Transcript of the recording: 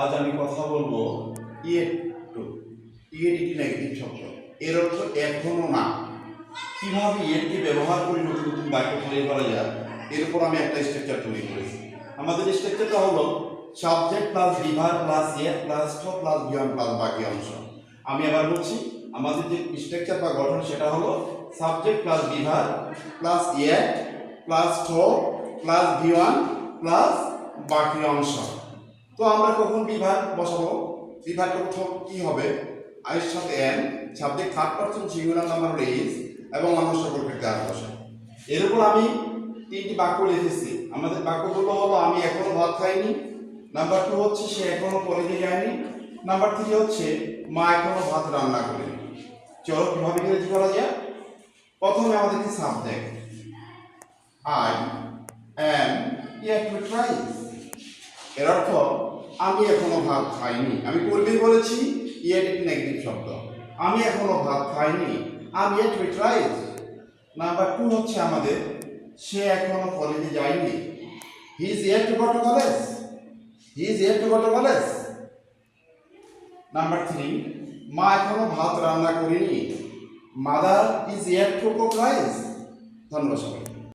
আজ আমি কথা বলব টু এর অর্থ এখনও না। কীভাবে ইয়েটকে ব্যবহার করে নতুন নতুন বাক্য তৈরি করা যায়, এর উপর আমি একটা স্ট্রাকচার তৈরি করেছি। আমাদের স্ট্রাকচারটা হলো সাবজেক্ট প্লাস বিভার প্লাস ইয়েট প্লাস ঠ প্লাস বিয়ন প্লাস বাকি অংশ। আমি আবার বলছি, আমাদের যে স্ট্রাকচার বা গঠন সেটা হলো সাবজেক্ট প্লাস বিভার প্লাস ইয়েট প্লাস ঠ প্লাস ভিওয়ান প্লাস বাকি অংশ। তো আমরা কখন বিভাগ বসাবো? বিভাগটা প্রথম কি হবে? আইয়ের সাথে N subject third person singular number is এবং অন্য সকল ক্ষেত্রে আর বসে। এর উপর আমি তিনটি বাক্য লিখেছি। আমাদের বাক্যগুলো হলো, আমি এখনও ভাত খাইনি। নাম্বার টু হচ্ছে, সে এখনও কলেজে যায়নি। নাম্বার থ্রি হচ্ছে, মা এখনও ভাত রান্না করেনি। চলো, কীভাবে ইংরেজি করা যায়? প্রথমে আমাদেরকে subject I am yet to tries এর অর্থ, আমি এখনও ভাত খাইনি। আমি পূর্বেই বলেছি ইয়েট একটি নেগেটিভ শব্দ। আমি এখনও ভাত খাইনি। আমি yet to tries number two হচ্ছে আমাদের, সে এখনও কলেজে যায়নি। He is yet to go to college he is yet to go to college number three মা এখনও ভাত রান্না করিনি। Mother is yet to cook rice ধন্যবাদ